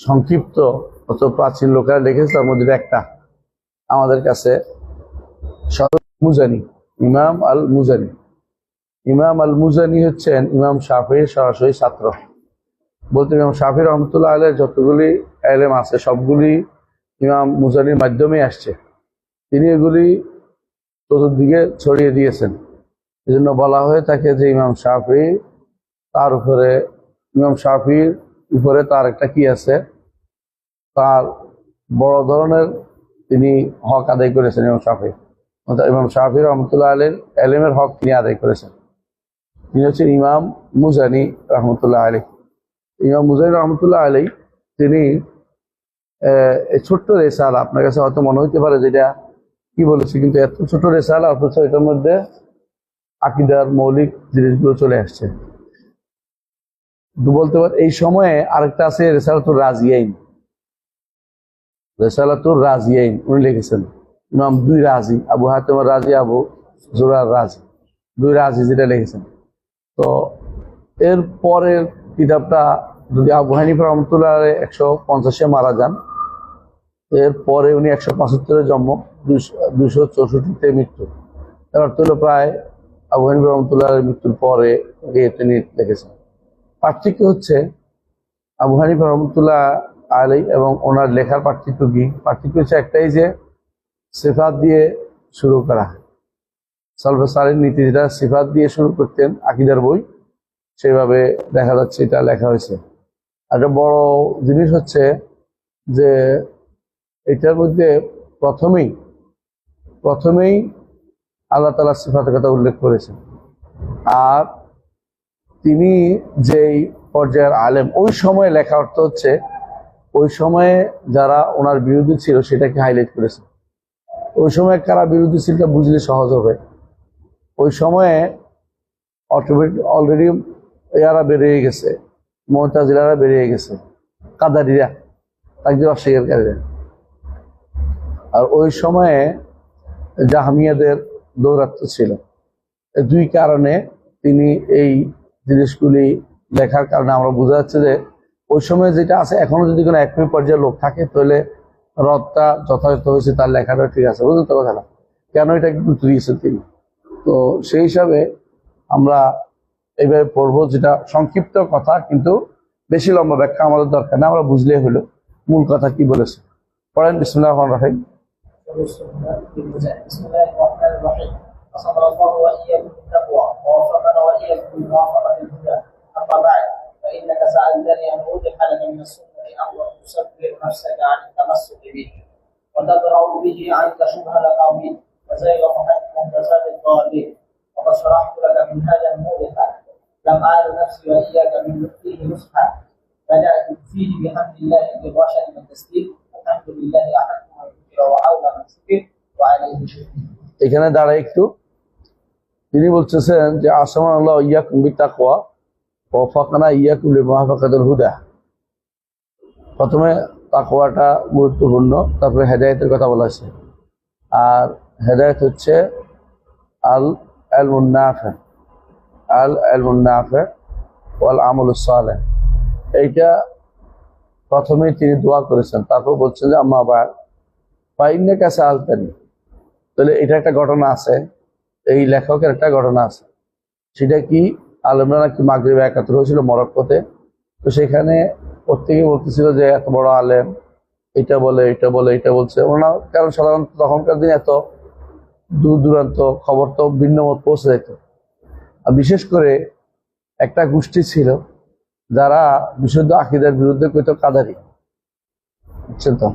সংক্ষিপ্ত অত প্রাচীন লোকেরা লিখেছে তার মধ্যে একটা। আমাদের কাছে মুজানি, ইমাম আল মুজানি ইমাম আল মুজানি হচ্ছেন ইমাম শাফির সরাসরি ছাত্র। বলতে ইমাম শাফির রহমতুল্লাহ আলের যতগুলি এলেম আছে, সবগুলি ইমাম মুজানির মাধ্যমে আসছে। তিনি এগুলি চতুর্দিকে ছড়িয়ে দিয়েছেন। এই জন্য বলা হয়ে থাকে যে ইমাম শাফি, তার উপরে ইমাম শাফির উপরে তার একটা কি আছে? তার বড় ধরনের তিনি হক আদায় করেছেন ইমাম শাফি। ইমাম শাফি রহমতুল্লাহ আলীর এলেমের হক তিনি আদায় করেছেন। তিনি হচ্ছেন ইমাম মুজানি রহমতুল্লাহ আলী ইমাম মুজানি রহমতুল্লাহ আলী তিনি ছোট্ট রেসাল, আপনার কাছে হয়তো মনে হইতে পারে যেটা কি বলেছে, কিন্তু এত ছোট রেসাল অথচ এটার মধ্যে আকিদার মৌলিক জিনিসগুলো চলে আসছে। বলতে পার এই সময়ে আরেকটা আছে রেসালাতুর রাজিয়াইন। রেসালাতুর রাজিয়াইন, উনি লিখেছেন। ইমাম দুই রাজি, আবু হাতেম রাজি, আবু জোরার রাজি। দুই রাজি যেটা লিখেছেন। তো এর পরের কিতাবটা যদি আবু হানিফ রহমতুল্লাহ একশো পঞ্চাশে মারা যান এর পরে উনি একশো পঁচাত্তরে জন্ম দুশো চৌষট্টিতে মৃত্যু। এবার তো প্রায় আবু হানিফ রহমতুল্লাহ মৃত্যুর পরে তিনি লিখেছেন। পার্থক্য হচ্ছে আবু হানিফ রহমতুল্লাহ আলী এবং ওনার লেখার পার্থক্য কি? পার্থক্য হচ্ছে একটাই যে সিফাত দিয়ে শুরু করা। সলভে সালের নীতি যেটা সিফাত দিয়ে শুরু করতেন আকিদার বই, সেভাবে দেখা যাচ্ছে এটা লেখা হয়েছে। একটা বড় জিনিস হচ্ছে যে এটার মধ্যে প্রথমেই প্রথমেই আল্লাহ তালা সিফাতের কথা উল্লেখ করেছেন। আর তিনি যেই পর্যায়ের আলেম, ওই সময়ে লেখা অর্থ হচ্ছে, ওই সময়ে যারা ওনার বিরোধী ছিল সেটাকে হাইলাইট করেছে। ওই সময় কারা বিরোধী ছিল বুঝলে সহজ হবে। ওই সময়ে অটোমেটিক অলরেডি এরা বেরিয়ে গেছে মমতাজিলারা বেরিয়ে গেছে, কাদারিরা তাদের অস্বীকারীরা। আর ওই সময়ে জাহামিয়াদের দৌরাত্ম ছিল। দুই কারণে তিনি এই জিনিসগুলি লেখার কারণে আমরা বোঝা যাচ্ছে যে ওই সময় যেটা আছে, এখনও যদি কোনো একই পর্যায়ের লোক থাকে, তাহলে রথটা যথাযথ হয়েছে, তার লেখাটা ঠিক আছে। বুঝলেন তো কথাটা? কেন এটা গুরুত্ব দিয়েছেন তিনি? তো সেই হিসাবে আমরা এইভাবে পড়ব, যেটা সংক্ষিপ্ত কথা, কিন্তু বেশি লম্বা ব্যাখ্যা আমাদের দরকার না, আমরা বুঝলেই হলো মূল কথা কি বলেছে। পড়েন বিসমুল্লাহ রহমান রাহিম। بسم الله الرحمن الرحيم أصبر الله وإياكم بالتقوى ووفقنا وإياكم بموافقة الهدى أما بعد فإنك سألتني أن أوضح لك من السنة أمرا تصبر نفسك عن التمسك به وتدرأ به عنك شبهة القومين وزيغ محدثات الضالين وقد شرحت لك منهاجا موضحا لم آل نفسي وإياك من فيه نصحا بدأت فيه بحمد الله بالرشد والتسليم الحمد لله أحق من ذكر وأولى من ذكر وعليه شكر এখানে দাঁড়ায় একটু তিনি বলতেছেন যে আসামান আল্লাহ ইয়া কুম্বি তাকওয়া ও ফাকানা ইয়া কুম্বি মহাফাকাতুল হুদা। প্রথমে তাকওয়াটা গুরুত্বপূর্ণ, তারপরে হেদায়েতের কথা বলা হয়েছে। আর হেদায়েত হচ্ছে আল আল মুন্নাফে আল আল মুন্নাফে ওয়াল আমল সালেহ। এইটা প্রথমে তিনি দোয়া করেছেন, তারপর বলছেন যে, আম্মা আবার পাইন্নে কাছে আলতানি তাহলে এটা একটা ঘটনা আছে। এই লেখকের একটা ঘটনা আছে। সেটা কি? আলমরা নাকি মাগরিব একাত্তর হয়েছিল মরক্কোতে। তো সেখানে প্রত্যেকে বলতেছিল যে, এত বড় আলেম, এটা বলে এটা বলে, এটা বলছে। ওনা কারণ সাধারণত তখনকার দিনে এত দূর দূরান্ত খবর তো ভিন্ন মত পৌঁছে যেত। আর বিশেষ করে একটা গোষ্ঠী ছিল যারা বিশুদ্ধ আকিদের বিরুদ্ধে কইত কাদারি। বুঝছেন তো?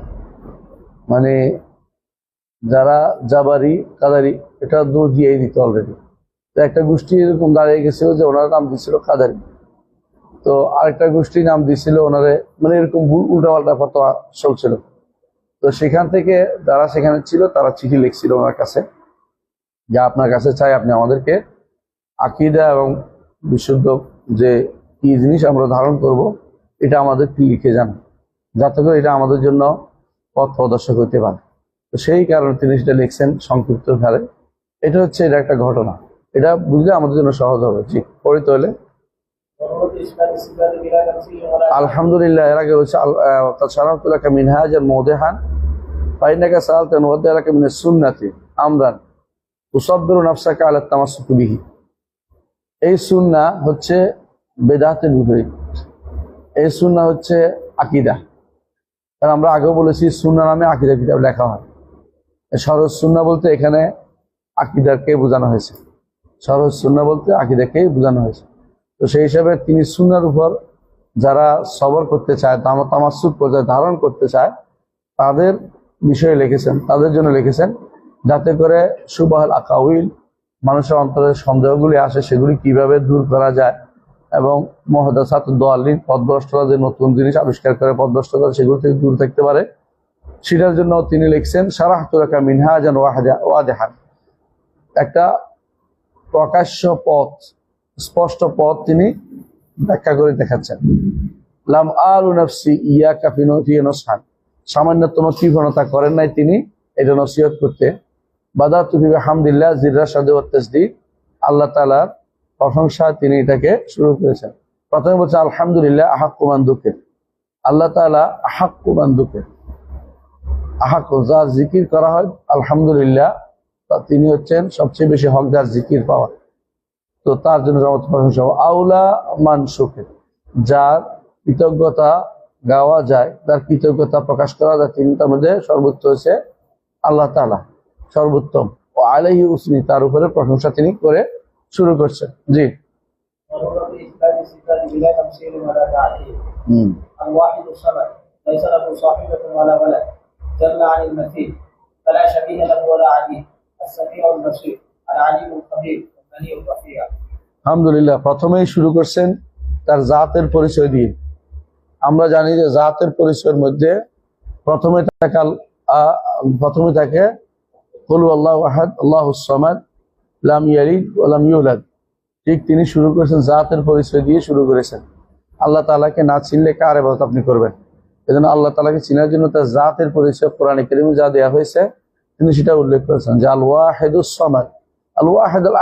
মানে যারা জাবারি, কাদারি, এটা দোষ দিয়েই দিত অলরেডি তো একটা গোষ্ঠী এরকম দাঁড়িয়ে গেছিল যে ওনার নাম দিছিল কাদারি। তো আরেকটা গোষ্ঠী নাম দিছিল ওনারে মানে এরকম উল্টা পাল্টা ফতোয়া চলছিল। তো সেখান থেকে যারা সেখানে ছিল, তারা চিঠি লিখছিল ওনার কাছে, যা আপনার কাছে চাই আপনি আমাদেরকে আকিদা এবং বিশুদ্ধ যে কি জিনিস আমরা ধারণ করব, এটা আমাদের কি লিখে যান। যাতে করে এটা আমাদের জন্য পথ প্রদর্শক হইতে পারে। তো সেই কারণে তিনি সেটা লিখছেন সংক্ষিপ্ত ধারে এটা হচ্ছে, এটা একটা ঘটনা। এটা বুঝলে আমাদের জন্য সহজ হবে। জি পরে তোলে আলহামদুলিল্লাহ, এর আগে রয়েছে সালামতুল্লাহ মিনহাজ আর মোদেহান পাইনাকা সালতেন মিনে সুন্নাতি, আমরান উসব্বির নাফসাকা আলা তামাসসুক বিহি। এই সুন্না হচ্ছে বেদাতের বিপরীত। এই সুন্না হচ্ছে আকিদা। কারণ আমরা আগেও বলেছি, সুন্না নামে আকিদা কিতাব লেখা হয়। সরজ সুন্না বলতে এখানে আকিদাকে বোঝানো হয়েছে। সরজ সুন্না বলতে আকিদাকে বোঝানো হয়েছে। তো সেই হিসাবে তিনি সুন্নার উপর যারা সবর করতে চায়, তামা তামাসুক পর্যায়ে ধারণ করতে চায়, তাদের বিষয়ে লিখেছেন, তাদের জন্য লিখেছেন, যাতে করে সুবাহল আকাউইল, মানুষের অন্তরের সন্দেহগুলি আসে, সেগুলি কীভাবে দূর করা যায় এবং মহদাসাত দোয়ালিন পদভ্রষ্টরা যে নতুন জিনিস আবিষ্কার করে পদভ্রষ্ট করে সেগুলো থেকে দূর থাকতে পারে। সেটার জন্য তিনি লিখছেন, সারাহ তুরাকা মিনহাজান ওয়াহাজা ওয়াদেহান একটা প্রকাশ্য পথ, স্পষ্ট পথ তিনি ব্যাখ্যা করে দেখাচ্ছেন। লাম আলু নফসি ইয়া কাফিনো নসান সামান্যতম তীব্রতা করেন নাই তিনি এটা নসিহত করতে। বাদা তুবি হামদুল্লাহ জিরা সাদে তসদি আল্লাহ তালার প্রশংসা তিনি এটাকে শুরু করেছেন। প্রথমে বলছে, আলহামদুলিল্লাহ আহাক্কুমান দুঃখের আল্লাহ তালা আহাক্কুমান দুঃখের আহাকোজা জিকির করা হয়, আলহামদুলিল্লাহ, তা তিনি হচ্ছেন সবচেয়ে বেশি হকদার জিকির পাওয়া তো তার জন্য প্রশংসা আউলা মান সুখে যার কৃতজ্ঞতা গাওয়া যায়, তার কৃতজ্ঞতা প্রকাশ করা যায়, তিনি তার মধ্যে সর্বোচ্চ হচ্ছে আল্লাহ তালা সর্বোত্তম। ও আলাইহি উসনি, তার উপরে প্রশংসা তিনি করে শুরু করছেন। জি। হম। الواحد الصمد ليس له صاحبة ولا ولد جل عن المثيل فلا شبيه له ولا عديل السميع البصير العليم الخبير الغني الرفيع আলহামদুলিল্লাহ প্রথমেই শুরু করছেন তার জাতের পরিচয় দিয়ে আমরা জানি যে জাতের পরিচয়ের মধ্যে প্রথমে তাকে আল- আ- প্রথমে তাকে কলু আল্লাহ আহাদ আল্লাহ সামাদ লাম ইয়ালিদ ওলাম ইউলাদ ঠিক তিনি শুরু করেছেন জাতের পরিচয় দিয়ে শুরু করেছেন আল্লাহ তালাকে না চিনলে কার এবাদত আপনি করবেন এজন্য আল্লাহ তালাকে চিনার জন্য তার জাতের পরিচয় কোরআন করিমে যা দেওয়া হয়েছে, তিনি সেটা উল্লেখ করেছেন যে আল ওয়াহেদুস সামাদ। আল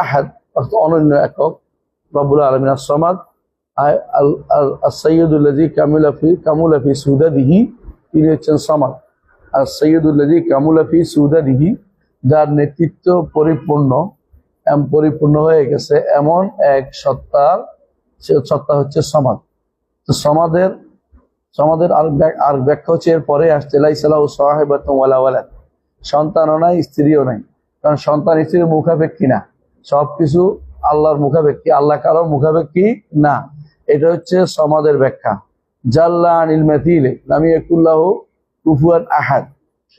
আহাদ, অর্থাৎ অনন্য একক রব্বুল আলমিন আসমাদ সৈয়দুল্লাজি তিনি হচ্ছেন সমাদ। আর সৈয়দুল্লাজি যার নেতৃত্ব পরিপূর্ণ পরিপূর্ণ হয়ে গেছে এমন এক সত্তার সত্তা হচ্ছে সমাদ। তো সমাদের সমাদের আর আর ব্যাখ্যা হচ্ছে এর পরে আসছে ওয়ালা ওয়ালা সন্তানও নাই, স্ত্রীও নাই। কারণ সন্তান স্ত্রীর মুখাপেক্ষী না। সবকিছু আল্লাহর মুখাপেক্ষী, আল্লাহ কারও মুখাপেক্ষী না। এটা হচ্ছে সমাদের ব্যাখ্যা। জাল্লা আনিল মেথিলে নামি একুল্লাহ কুফুয়ান আহাদ।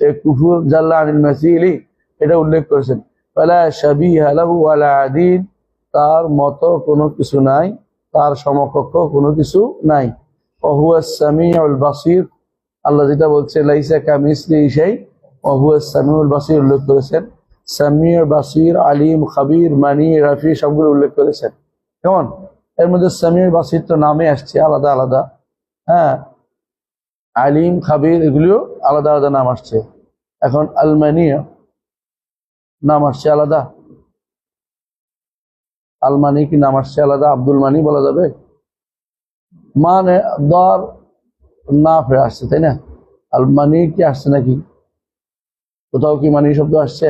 এই কুফুর জাল্লা আনিল মেথিলি এটা উল্লেখ করেছেন। আদিন, তার মতো কোনো কিছু নাই, তার সমকক্ষ কোনো কিছু নাই। ওহুয়া সামিউল বাসির। আল্লাহ যেটা বলছে, লাইসা কামিসলি সেই ওহুয়া বাসির উল্লেখ করেছেন। সামিউর বাসির, আলিম, খাবির, মানি, রাফি সবগুলো উল্লেখ করেছেন। কেমন? এর মধ্যে সামিউর বাসির তো নামে আসছে, আলাদা আলাদা। হ্যাঁ আলিম, খাবির, এগুলিও আলাদা আলাদা নাম আসছে। এখন আলমানিয়া নাম আসছে আলাদা। আলমানি কি নাম আসছে আলাদা? আব্দুল মানি বলা যাবে? মানে দর না ফেরে আসছে, তাই না? আলমানি কি আসছে নাকি? কোথাও কি মানি শব্দ আসছে?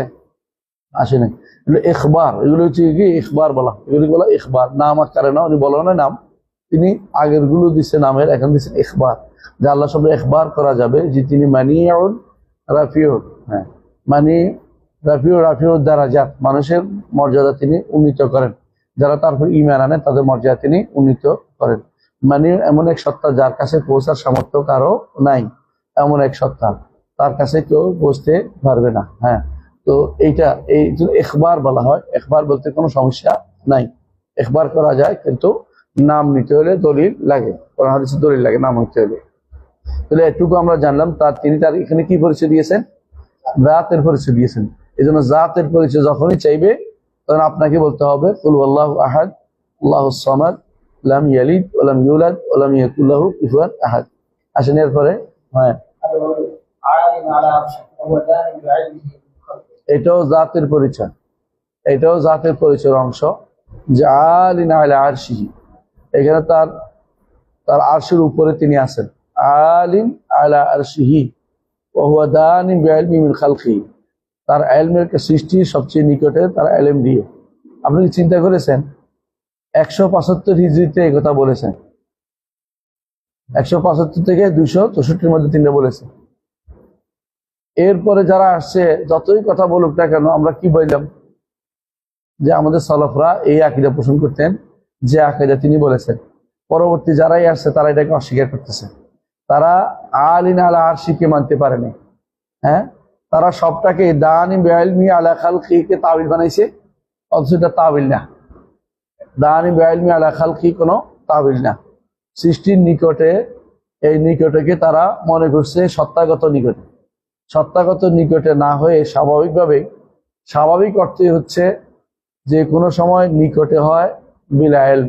আসে নাই। এগুলো ইখবার, এগুলো হচ্ছে কি ইখবার বলা। এগুলো বলা ইখবার। নাম আকারে না উনি বলো না নাম। তিনি আগেরগুলো দিচ্ছে নামের, এখন দিচ্ছেন ইখবার। যে আল্লাহ শব্দ ইখবার করা যাবে, যে তিনি মানিউল রাফিউল হ্যাঁ মানি রাফিউল রাফিউল দ্বারা যাত মানুষের মর্যাদা তিনি উন্নীত করেন। যারা তারপর ইমান আনে তাদের মর্যাদা তিনি উন্নীত করেন। মানে এমন এক সত্তা যার কাছে পৌঁছার সামর্থ্য কারও নাই। এমন এক সত্তা তার কাছে কেউ পৌঁছতে পারবে না। হ্যাঁ তো এইটা এই এখবার বলা হয়, এখবার বলতে কোনো সমস্যা নাই। এখবার করা যায় কিন্তু নাম নিতে হলে দলিল লাগে দলিল লাগে নাম নিতে হলে। তাহলে এটুকু আমরা জানলাম, তার তিনি তার এখানে কি পরিচয় দিয়েছেন? জাতের পরিচয় দিয়েছেন। এই জন্য জাতের পরিচয় যখনই চাইবে তখন আপনাকে বলতে হবে, কুল আল্লাহ আহাদ, আল্লাহ সামাদ লাম ইয়ালিদ ওলাম ইউলাদ ওলাম ইয়াকুল্লাহ আহাদ। আসেন এরপরে। হ্যাঁ। এটাও জাতের পরিচয়। এটাও জাতের পরিচয়ের অংশ। আলিন আলা আরশিহি। এখানে তার তার আরশের উপরে তিনি আছেন। আলিন আলা আরশিহি। খালকি। তার এলমের সৃষ্টি সবচেয়ে নিকটে তার এলম দিয়ে। আপনি চিন্তা করেছেন? একশো পঁচাত্তর হিজড়িতে এই কথা বলেছেন একশো পঁচাত্তর থেকে দুইশো চৌষট্টির মধ্যে তিনটা বলেছেন এরপরে যারা আসছে, যতই কথা বলুক না কেন, আমরা কি বললাম? যে আমাদের সলফরা এই আকিদা পোষণ করতেন, যে আকিদা তিনি বলেছেন। পরবর্তী যারাই আসছে, তারা এটাকে অস্বীকার করতেছে। তারা আলিন আলা আরশিকে মানতে পারেনি। হ্যাঁ? তারা সবটাকে দানি বেআলমি আলা খালকিকে তাবিল বানাইছে, অথচ এটা তাবিল না। দানি বেআলমি আলা খালকি কোনো তাবিল না। সৃষ্টির নিকটে, এই নিকটকে তারা মনে করছে সত্তাগত নিকটে। সত্তাগত নিকটে না হয়ে স্বাভাবিকভাবে স্বাভাবিক অর্থে হচ্ছে যে কোনো সময় নিকটে হয় বিলায়েল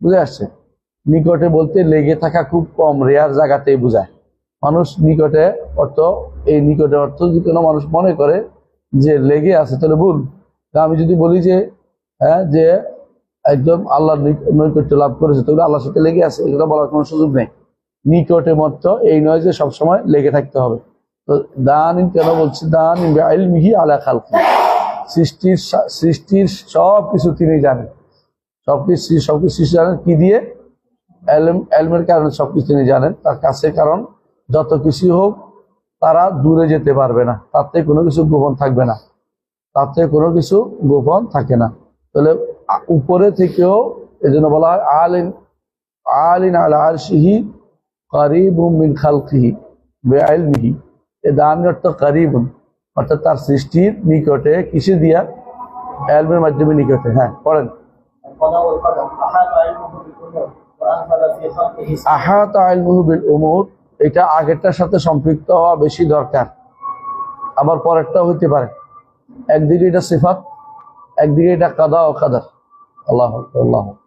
বুঝে আসছে? নিকটে বলতে লেগে থাকা খুব কম, রেয়ার জায়গাতেই বোঝায়। মানুষ নিকটে অর্থ, এই নিকটে অর্থ যদি কোনো মানুষ মনে করে যে লেগে আছে, তাহলে ভুল। আমি যদি বলি যে হ্যাঁ যে একদম আল্লাহর নিক- নৈকট্য লাভ করেছে। তাহলে আল্লাহর সাথে লেগে আছে, এগুলো বলার কোনো সুযোগ নেই। নিকটে মত এই নয় যে সবসময় লেগে থাকতে হবে। তো দান কেন বলছি? দান মিহি আলা খালকি। সৃষ্টির সৃষ্টির সব কিছু তিনি জানেন। সব কিছু সব কিছু সৃষ্টি জানেন কি দিয়ে? এলম এলমের কারণে সবকিছু তিনি জানেন। তার কাছে কারণ, যত কিছু হোক, তারা দূরে যেতে পারবে না। তাতে কোনো কিছু গোপন থাকবে না। তাতে কোনো কিছু গোপন থাকে না। তাহলে উপরে থেকেও এই জন্য বলা হয় আলিন আলিন আল আরশিহি করিব মিন খালকিহি বেআলমিহি এ দামি অর্থ করিব অর্থাৎ তার সৃষ্টির নিকটে, কিসে দিয়া? অ্যালমের মাধ্যমে নিকটে হ্যাঁ পড়েন। আহাত আইল মুহবিল উমুর, এটা আগেরটার সাথে সম্পৃক্ত হওয়া বেশি দরকার। আবার পরেরটা হইতে পারে। একদিকে এটা সিফাত, একদিকে এটা কাদা ও কাদার। আল্লাহ আকবার, আল্লাহ আকবার।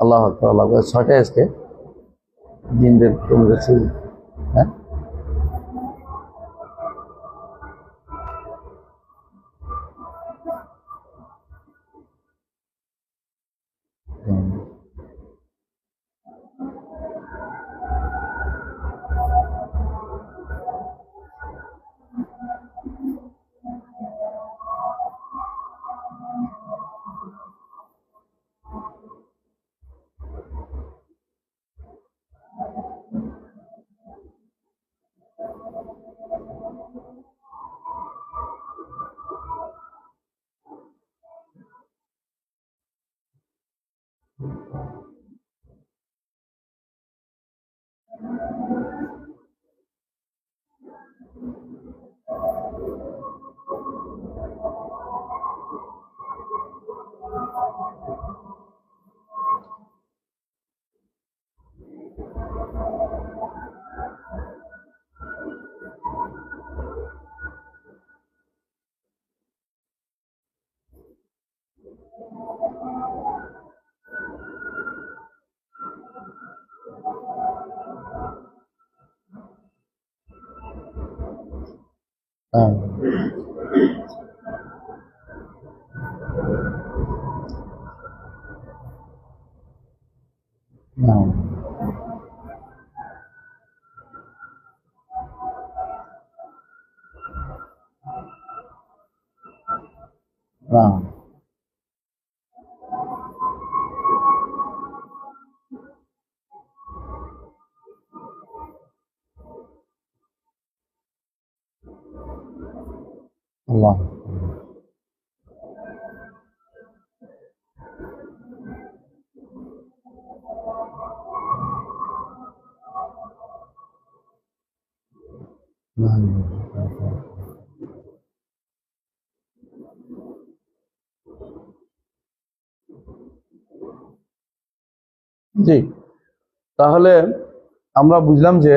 আল্লাহ আকবার, আল্লাহ আকবার। ছয়টায় আজকে দিনদের কমে গেছে হ্যাঁ জি। তাহলে আমরা বুঝলাম যে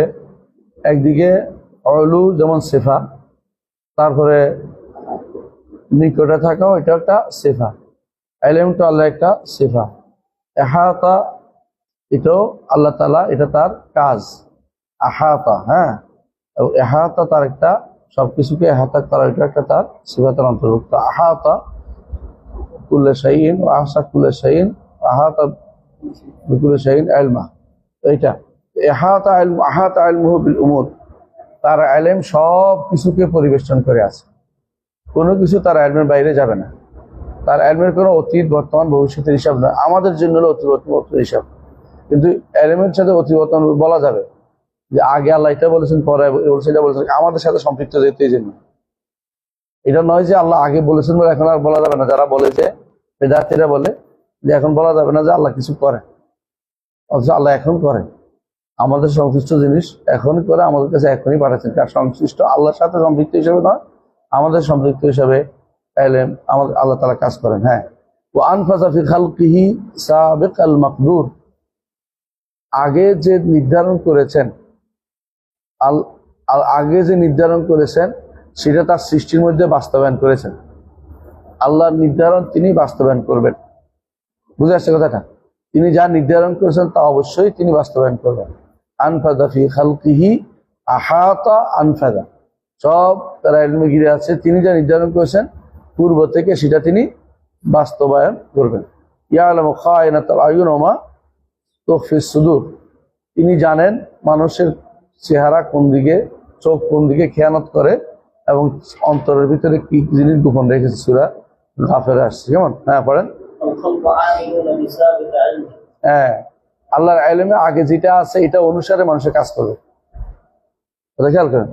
একদিকে অলু যেমন সেফা তারপরে নিকটে থাকাও এটা একটা সেফা এলেমটা আল্লাহ একটা সেফা এহাতা এটাও আল্লাহ তালা এটা তার কাজ। আহাতা হ্যাঁ। এবং এহাতা তার একটা সবকিছুকে এহাতা করা এটা একটা তার সেফাতার অন্তর্ভুক্ত। আহাতা কুল্লে শাইন ও আহসা কুল্লে শাইন আহাতা বিকুল শাহিন আলমা এইটা, এহাতা আলম আহাতা আলমুহ বিল উমুর। তার আলেম সব কিছুকে পরিবেষ্টন করে আছে। কোনো কিছু তার আলমের বাইরে যাবে না। তার আলমের কোনো অতীত বর্তমান ভবিষ্যতের হিসাব নয় আমাদের জন্য হলো অতীত হিসাব। কিন্তু এলিমের সাথে অতীত বর্তমান বলা যাবে। যে আগে আল্লাহ এটা বলেছেন, পরে এটা বলেছেন, আমাদের সাথে সম্পৃক্ত যেতে এই জন্য। এটা নয় যে আল্লাহ আগে বলেছেন বলে এখন আর বলা যাবে না। যারা বলে যে বেদার্থীরা বলে যে এখন বলা যাবে না যে আল্লাহ কিছু করে। অথচ আল্লাহ এখন করে। আমাদের সংশ্লিষ্ট জিনিস এখন করে আমাদের কাছে এখনই পাঠাচ্ছেন। কার সংশ্লিষ্ট আল্লাহর সাথে সম্পৃক্ত হিসেবে নয়, আমাদের সম্পৃক্ত হিসাবে এলেম আমাদের আল্লাহ তালা কাজ করেন হ্যাঁ। ও আনফাজা ফি খালকিহি সাবেক আল মাকদুর। আগে যে নির্ধারণ করেছেন আল, আল- আগে যে নির্ধারণ করেছেন, সেটা তার সৃষ্টির মধ্যে বাস্তবায়ন করেছেন। আল্লাহর নির্ধারণ তিনি বাস্তবায়ন করবেন। বুঝে আসছে কথাটা? তিনি যা নির্ধারণ করেছেন, তা অবশ্যই তিনি বাস্তবায়ন করবেন। আনফাদা ফি খালকিহি আহাতা আনফাদা। সব তারা এলমে ঘিরে আছে, তিনি যা নির্ধারণ করেছেন, পূর্ব থেকে সেটা তিনি বাস্তবায়ন করবেন। ইয়া আলম ওমা তফিস সুদূর। তিনি জানেন মানুষের চেহারা কোন দিকে, চোখ কোন দিকে খেয়ানত করে এবং অন্তরের ভিতরে কি জিনিস গোপন রেখেছে সুরা গাফের আসছে, কেমন? হ্যাঁ পড়েন। হ্যাঁ আল্লাহর আইলেমে আগে যেটা আছে এটা অনুসারে মানুষের কাজ করবে। খেয়াল করেন।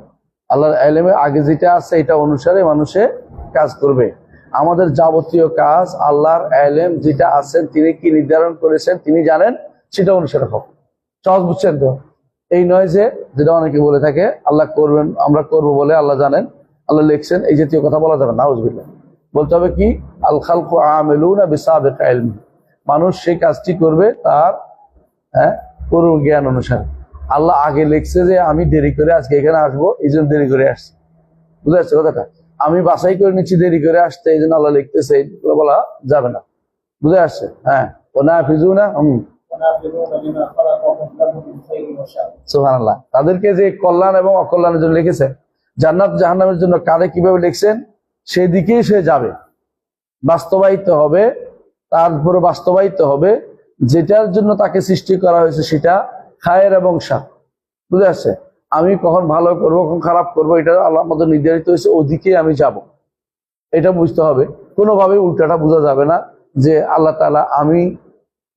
আল্লাহর আইলেমে আগে যেটা আছে এটা অনুসারে মানুষে কাজ করবে। আমাদের যাবতীয় কাজ আল্লাহর আইলেম যেটা আছেন, তিনি কি নির্ধারণ করেছেন, তিনি জানেন, সেটা অনুসারে হোক সহজ বুঝছেন তো? এই নয় যে, যেটা অনেকে বলে থাকে, আল্লাহ করবেন, আমরা করব বলে আল্লাহ জানেন, আল্লাহ লিখছেন, এই জাতীয় কথা বলা যাবে না, নাউজবিল্লাহ। বলতে হবে কি? আল খালকু আমেলুনা বিসাবেক ইলমি। মানুষ সেই কাজটি করবে তার হ্যাঁ পূর্ব জ্ঞান অনুসারে। আল্লাহ আগে লিখছে যে, আমি দেরি করে আজকে এখানে আসব, এই জন্য দেরি করে আসছি। বুঝতে পারছ কথাটা? আমি বাছাই করে নিচ্ছি, দেরি করে আসতে, এই জন্য আল্লাহ লিখতেছে এইগুলো বলা যাবে না। বুঝে আসছে হ্যাঁ। ও না ফিজু না হম সুহানাল্লাহ তাদেরকে যে কল্যাণ এবং অকল্যাণের জন্য লিখেছেন জান্নাত জাহান্নামের জন্য কারে কীভাবে লিখছেন, সেদিকেই সে যাবে। বাস্তবায়িত হবে তারপরে বাস্তবায়িত হবে, যেটার জন্য তাকে সৃষ্টি করা হয়েছে সেটা খায়ের এবং সাপ বুঝে আছে আমি কখন ভালো করব, কখন খারাপ করব, এটা আল্লাহ আমাদের নির্ধারিত হয়েছে ওদিকে আমি যাব। এটা বুঝতে হবে। কোনোভাবে উল্টাটা বোঝা যাবে না যে আল্লাহ তালা আমি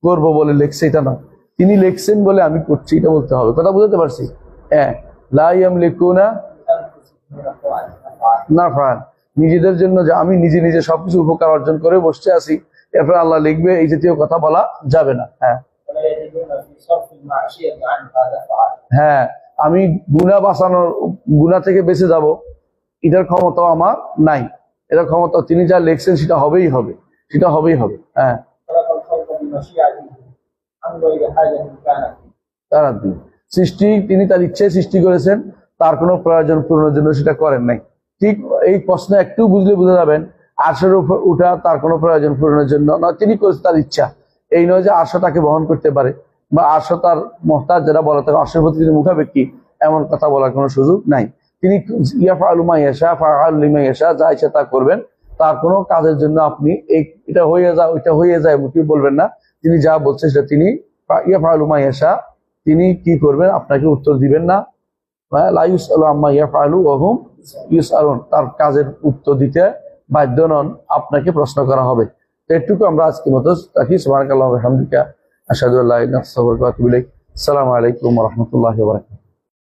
করব বলে লিখছে, এটা না তিনি লেখছেন বলে আমি করছি, এটা বলতে হবে। কথা বুঝাতে পারছি? হ্যাঁ না নিজেদের জন্য যে আমি নিজে নিজে সবকিছু উপকার অর্জন করে বসে আছি, এরপরে আল্লাহ লিখবে, এই জাতীয় কথা বলা যাবে না। হ্যাঁ। হ্যাঁ আমি গুণা বাঁচানোর গুণা থেকে বেঁচে যাব, এটার ক্ষমতা আমার নাই। এটার ক্ষমতা তিনি যা লেখছেন সেটা হবেই হবে, সেটা হবেই হবে। হ্যাঁ। সৃষ্টি, তিনি তার ইচ্ছে সৃষ্টি করেছেন, তার কোনো প্রয়োজন পূরণের জন্য সেটা করেন নাই। ঠিক এই প্রশ্ন একটু বুঝলে বুঝে যাবেন আশার উপর উঠা তার কোনো প্রয়োজন পূরণের জন্য নয়, তিনি করেছে তার ইচ্ছা। এই নয় যে আশা তাকে বহন করতে পারে, বা আশা তার মহতার যারা বলা থাকে আশার প্রতি তিনি মুখাপেক্ষি এমন কথা বলার কোনো সুযোগ নাই। তিনি ইয়াফা আলুমা ইয়াশা ফা আলুমা ইয়াশা, যা ইচ্ছা তা করবেন, তার কোনো কাজের জন্য আপনি এটা হয়ে যা ওইটা হয়ে যায় মুটি বলবেন না তিনি যা বলছেন সেটা তিনি ইয়াফা আলুমা ইয়াশা, তিনি কি করবেন? আপনাকে উত্তর দিবেন না। লাইস আম্মা ইয়াফআলু ওয়া ইউস আলুন তার কাজের উত্তর দিতে বাধ্য নন। আপনাকে প্রশ্ন করা হবে। এটুকু আমরা আজকে মতো রাখি। আতুবু ইলাইক আসসালামু আলাইকুম রহমতুল্লাহ বারাকাতুহু।